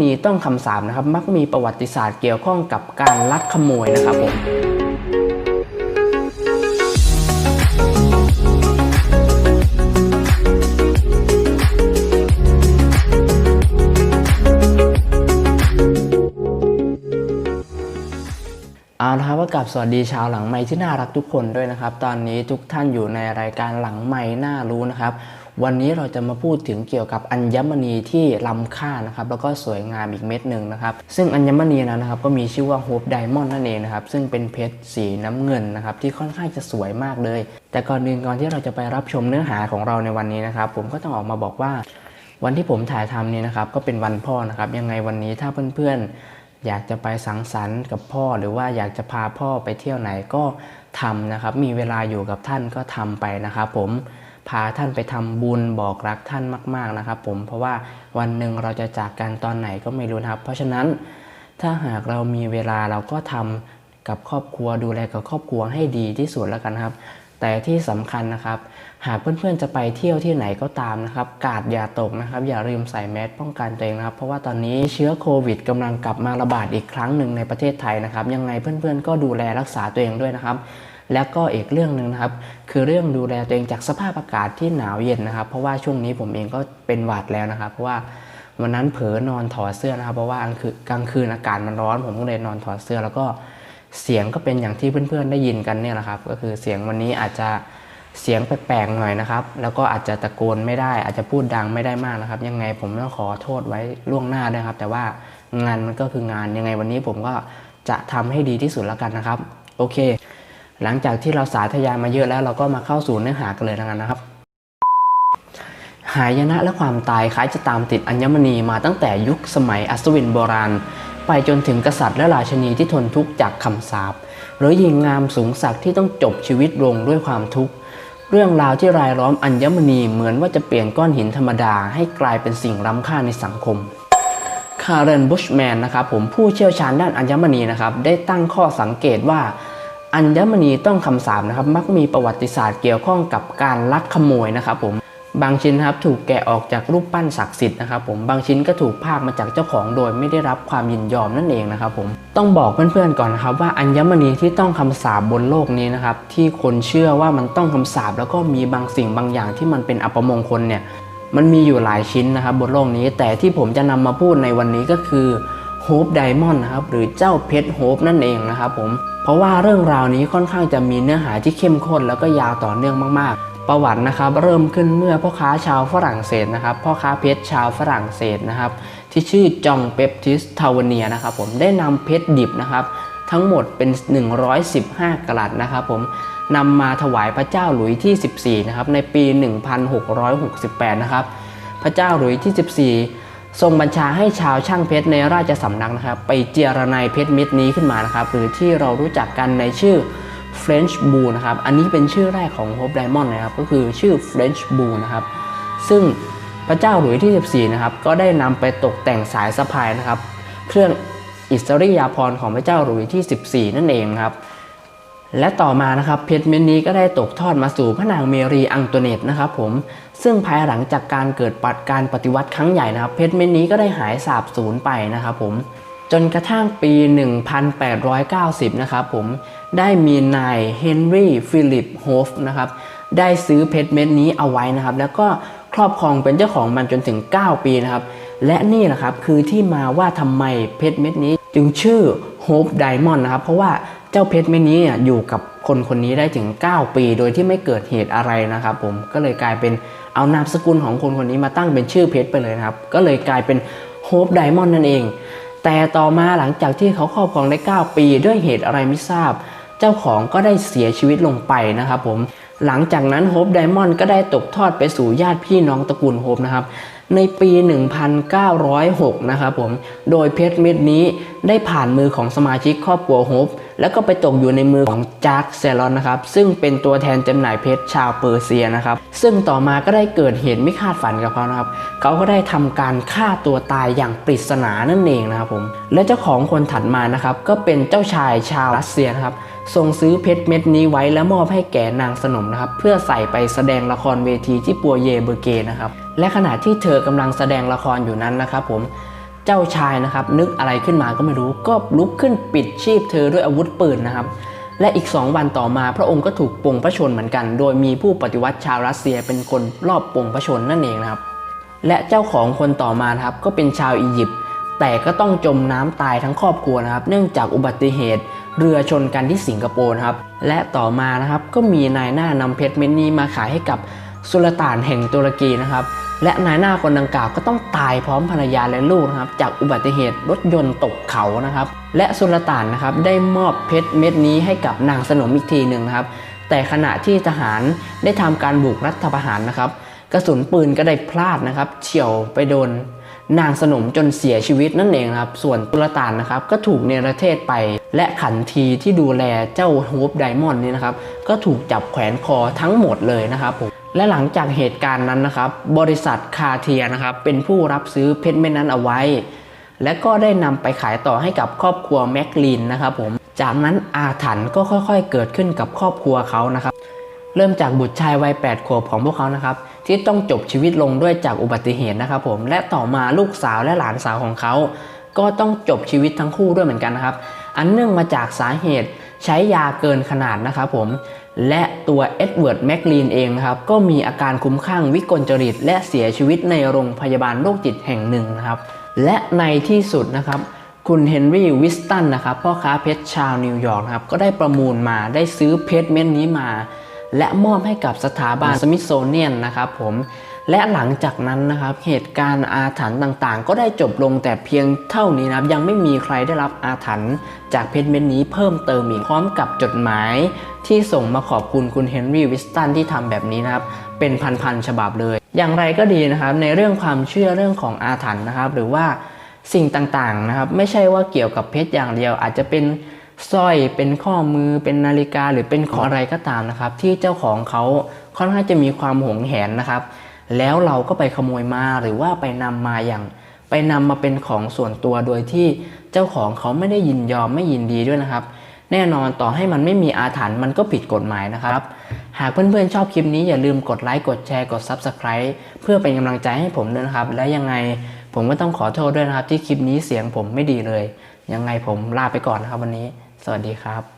มีต้องคำสาปนะครับมักมีประวัติศาสตร์เกี่ยวข้องกับการลักขโมยนะครับผมเอาละครับว่ากับสวัสดีชาวหลังไม้ที่น่ารักทุกคนด้วยนะครับ ตอนนี้ทุกท่านอยู่ในรายการหลังไม้น่ารู้นะครับ วันนี้เราจะมาพูดถึงเกี่ยวกับอัญมณีที่ล้ำค่านะครับแล้วก็สวยงามอีกเม็ดหนึ่งนะครับซึ่งอัญมณีนั้นนะครับก็มีชื่อว่าโฮปไดมอนด์นั่นเองนะครับซึ่งเป็นเพชรสีน้ำเงินนะครับที่ค่อนข้างจะสวยมากเลย แต่ก่อนอื่นก่อนที่เราจะไปรับชมเนื้อหาของเราในวันนี้นะครับผมก็ต้องออกมาบอกว่า วันที่ผมถ่ายทำนี้นะครับก็เป็นวันพ่อนะครับยังไงวันนี้ถ้าเพื่อนๆอยากจะไปสังสรรค์กับพ่อ หรือว่าอยากจะพาพ่อไปเที่ยวไหนก็ทำนะครับมีเวลาอยู่กับท่านก็ทำไปนะครับผม พาท่านไปทำบุญบอกรักท่านมากๆนะครับ ผมเพราะว่าวันหนึ่งเราจะจากกันตอนไหนก็ไม่รู้นะครับ เพราะฉะนั้นถ้าหากเรามีเวลาเราก็ทำกับครอบครัวดูแลกับครอบครัวให้ดีที่สุดแล้วกันครับ แต่ที่สำคัญนะครับ หากเพื่อนๆจะไปเที่ยวที่ไหนก็ตามนะครับ กาดอย่าตกนะครับ อย่าลืมใส่แมสป้องกันตัวเองนะครับ เพราะว่าตอนนี้เชื้อโควิดกำลังกลับมาระบาดอีกครั้งหนึ่งในประเทศไทยนะครับ ยังไงเพื่อนๆก็ดูแลรักษาตัวเองด้วยนะครับ แล้วก็อีกเรื่องหนึ่งนะครับ คือเรื่องดูแลตัวเองจากสภาพอากาศที่หนาวเย็นนะครับ เพราะว่าช่วงนี้ผมเองก็เป็นหวัดแล้วนะครับ เพราะว่าวันนั้นเผลอนอนถอดเสื้อนะครับ เพราะว่ากลางคืนอากาศมันร้อน ผมก็เลยนอนถอดเสื้อ แล้วก็เสียงก็เป็นอย่างที่เพื่อนๆได้ยินกันเนี่ยแหละครับ ก็คือเสียงวันนี้อาจจะเสียงแปลกๆหน่อยนะครับ แล้วก็อาจจะตะโกนไม่ได้ อาจจะพูดดังไม่ได้มากนะครับ ยังไงผมต้องขอโทษไว้ล่วงหน้าด้วยครับ แต่ว่างานมันก็คืองานยังไงวันนี้ผมก็จะทำให้ดีที่สุดแล้วกันนะครับ โอเค หลังจากที่เราสาธยายมาเยอะแล้วเราก็มาเข้าสู่เนื้อหากันเลยแล้วกันนะครับ หายนะและความตายคล้ายจะตามติดอัญมณีมาตั้งแต่ยุคสมัยอัศวินโบราณ ไปจนถึงกษัตริย์และราชนีที่ทนทุกข์จากคำสาปหรือหญิงงามสูงศักดิ์ที่ต้องจบชีวิตลงด้วยความทุกข์เรื่องราวที่รายล้อมอัญมณีเหมือนว่าจะเปลี่ยนก้อนหินธรรมดาให้กลายเป็นสิ่งล้ำค่าในสังคมคาร์เรนบุชแมนนะครับผมผู้เชี่ยวชาญด้านอัญมณีนะครับได้ตั้งข้อสังเกตว่า อัญมณีต้องคำสาปนะครับ มักมีประวัติศาสตร์เกี่ยวข้องกับการลักขโมยนะครับผมบางชิ้นนะครับถูกแกะออกจากรูปปั้นศักดิ์สิทธิ์นะครับผมบางชิ้นก็ถูกพากมาจากเจ้าของโดยไม่ได้รับความยินยอมนั่นเองนะครับผมต้องบอกเพื่อนๆก่อนนะครับว่าอัญมณีที่ต้องคำสาปบนโลกนี้นะครับที่คนเชื่อว่ามันต้องคำสาปแล้วก็มีบางสิ่งบางอย่างที่มันเป็นอัปมงคลเนี่ยมันมีอยู่หลายชิ้นนะครับบนโลกนี้แต่ที่ผมจะนำมาพูดในวันนี้ก็คือ โฮปไดมอนด์นะครับหรือเจ้าเพชรโฮปนั่นเองนะครับผมเพราะว่าเรื่องราวนี้ค่อนข้างจะมีเนื้อหาที่เข้มข้นแล้วก็ยาวต่อเนื่องมากๆ ประวัตินะครับเริ่มขึ้นเมื่อพ่อค้าชาวฝรั่งเศสนะครับพ่อค้าเพชรชาวฝรั่งเศสนะครับที่ชื่อจองเปปติสทาวเนียนะครับผมได้นำเพชรดิบนะครับทั้งหมดเป็น 115กรัตนะครับผมนำมาถวายพระเจ้าหลุยที่ 14 นะครับ ในปี 1668 นะครับ พระเจ้าหลุยที่ 14 ทรงบัญชาให้ชาวช่างเพชรในราชสำนักนะครับ ไปเจรไนเพชรเม็ดนี้ขึ้นมานะครับหรือที่เรารู้จักกันในชื่อ French Blue นะครับ อันนี้เป็นชื่อแรกของ Hope Diamond นะครับ ก็คือชื่อ French Blue นะครับ ซึ่งพระเจ้าหลุยที่ 14 นะครับ ก็ได้นำไปตกแต่งสายสะพายนะครับ เครื่องอิสริยาภรณ์ของพระเจ้าหลุยที่ 14 นั่นเองครับ และต่อมานะครับเพชรเม็ดนี้ก็ได้ตกทอดมาสู่พระนางเมรีอังโตเนตนะครับผมซึ่งภายหลังจากการเกิดปัดการปฏิวัติครั้งใหญ่นะครับ เพชรเม็ดนี้ก็ได้หายสาบสูญไปนะครับผมจนกระทั่งปี 1890 นะครับผมได้มีนายเฮนรี่ฟิลิปโฮฟนะครับได้ซื้อเพชรเม็ดนี้เอาไว้นะครับ แล้วก็ครอบครองเป็นเจ้าของมันจนถึง 9 ปีนะครับ และนี่แหละครับคือที่มาว่าทำไมเพชรเม็ดนี้ จึงชื่อ Hope Diamond นะครับ เพราะว่า จ้าเพชรเม็ดนี้อยู่กับคนคนนี้ได้ถึง 9 ปี โดยที่ไม่เกิดเหตุอะไรนะครับผมก็เลยกลายเป็นเอานามสกุลของคนคนนี้มาตั้งเป็นชื่อเพชรไปเลยนะครับ ก็เลยกลายเป็น Hope Diamond นั่นเอง แต่ต่อมาหลังจากที่เขาครอบครองได้ 9 ปีด้วยเหตุอะไรไม่ทราบ เจ้าของก็ได้เสียชีวิตลงไปนะครับผมหลังจากนั้นโฮปไดมอนด์ก็ได้ตกทอดไปสู่ญาติพี่น้องตระกูลโฮปนะครับในปี 1906 นะครับผมโดยเพชรเม็ดนี้ได้ผ่านมือของสมาชิกครอบครัวโฮป แล้วก็ไปตกอยู่ในมือของจาร์คเซลอนนะครับ ซึ่งเป็นตัวแทนจำหน่ายเพชรชาวเปอร์เซียนะครับ ซึ่งต่อมาก็ได้เกิดเหตุไม่คาดฝันกับเขานะครับ เขาก็ได้ทำการฆ่าตัวตายอย่างปริศนานั่นเองนะครับผม และเจ้าของคนถัดมานะครับก็เป็นเจ้าชายชาวรัสเซียนะครับทรงซื้อเพชรเม็ดนี้ไว้และมอบให้แก่นางสนมนะครับ เพื่อใส่ไปแสดงละครเวทีที่ปัวเยเบอร์เกนะครับ และขณะที่เธอกำลังแสดงละครอยู่นั้นนะครับผม เจ้าชายนะครับนึกอะไรขึ้นมาก็ไม่รู้ ก็ลุกขึ้นปิดชีพเธอด้วยอาวุธปืนนะครับและอีก 2 วันต่อมาพระองค์ก็ถูกปงพระชนเหมือนกัน โดยมีผู้ปฏิวัติชาวรัสเซียเป็นคนรอบปงพระชนนั่นเองนะครับ และเจ้าของคนต่อมาครับก็เป็นชาวอียิปต์แต่ก็ต้องจมน้ำตายทั้งครอบครัวนะครับ เนื่องจากอุบัติเหตุ เรือชนกันที่สิงคโปร์นะครับ และต่อมานะครับก็มีนายหน้านำเพชรเม็ดนี้มาขายให้กับสุลต่านแห่งตุรกีนะครับ และนายหน้าคนดังกล่าวก็ต้องตายพร้อมภรรยาและลูกนะครับจากอุบัติเหตุรถยนต์ตกเขานะครับ และสุลต่านนะครับได้มอบเพชรเม็ดนี้ให้กับนางสนมอีกทีหนึ่งนะครับ แต่ขณะที่ทหารได้ทำการบุกรัฐประหารนะครับ กระสุนปืนก็ได้พลาดนะครับเฉี่ยวไปโดน นางสนมจนเสียชีวิตนั่นเองครับ ส่วนตุลตานนะครับก็ถูกเนรเทศไป และขันทีที่ดูแลเจ้าโฮปไดมอนด์นี่นะครับก็ถูกจับแขวนคอทั้งหมดเลยนะครับผมและหลังจากเหตุการณ์นั้นนะครับ บริษัทคาเทียนะครับเป็นผู้รับซื้อเพชรเม็ดนั้นเอาไว้ และก็ได้นำไปขายต่อให้กับครอบครัวแมคลีนนะครับผมจากนั้นอาถรรพ์ก็ค่อยๆ เกิดขึ้นกับครอบครัวเขานะครับ เริ่มจากบุตรชายวัย8ขวบของพวกเขานะครับที่ต้องจบชีวิตลงด้วยจากอุบัติเหตุนะครับผมและต่อมาลูกสาวและหลานสาวของเขา ก็ต้องจบชีวิตทั้งคู่ด้วยเหมือนกันนะครับ อันเนื่องมาจากสาเหตุใช้ยาเกินขนาดนะครับผมและตัวเอ็ดเวิร์ดแมคลีนเองนะครับก็มีอาการคุ้มข้างวิกลจริต และเสียชีวิตในโรงพยาบาลโรคจิตแห่งหนึ่งนะครับและในที่สุดนะครับคุณเฮนรี่วิสตันนะครับพ่อค้าเพชรชาวนิวยอร์กนะครับก็ได้ประมูลมาได้ซื้อเพชรเม็ดนี้มา และมอบให้กับสถาบันสมิธโซเนียนนะครับผมและหลังจากนั้นนะครับเหตุการณ์อาถรรพ์ต่างๆ ก็ได้จบลงแต่เพียงเท่านี้นะครับยังไม่มีใครได้รับอาถรรพ์จากเพชรเม็ดนี้เพิ่มเติมอีกพร้อมกับจดหมาย ที่ส่งมาขอบคุณคุณเฮนรี่วิสตันที่ทำแบบนี้นะครับเป็นพันๆฉบับเลย อย่างไรก็ดีนะครับในเรื่องความเชื่อเรื่องของอาถรรพ์นะครับหรือว่าสิ่งต่างๆนะครับไม่ใช่ว่าเกี่ยวกับเพชรอย่างเดียวอาจจะเป็น สร้อยเป็นข้อมือเป็นนาฬิกาหรือเป็นของอะไรก็ตามนะครับ ที่เจ้าของเขาค่อนข้างจะมีความหวงแหนนะครับ แล้วเราก็ไปขโมยมาหรือว่าไปนำมาอย่าง ไปนำมาเป็นของส่วนตัวโดยที่เจ้าของเขาไม่ได้ยินยอมไม่ยินดีด้วยนะครับ แน่นอนต่อให้มันไม่มีอาถรรพ์มันก็ผิดกฎหมายนะครับ หากเพื่อนๆชอบคลิปนี้อย่าลืมกดไลค์กดแชร์กด Subscribe เพื่อเป็นกำลังใจให้ผมด้วยนะครับ และยังไงผมก็ต้องขอโทษด้วยนะครับ ที่คลิปนี้เสียงผมไม่ดีเลย ยังไงผมลาไปก่อนนะครับวันนี้ สวัสดีครับ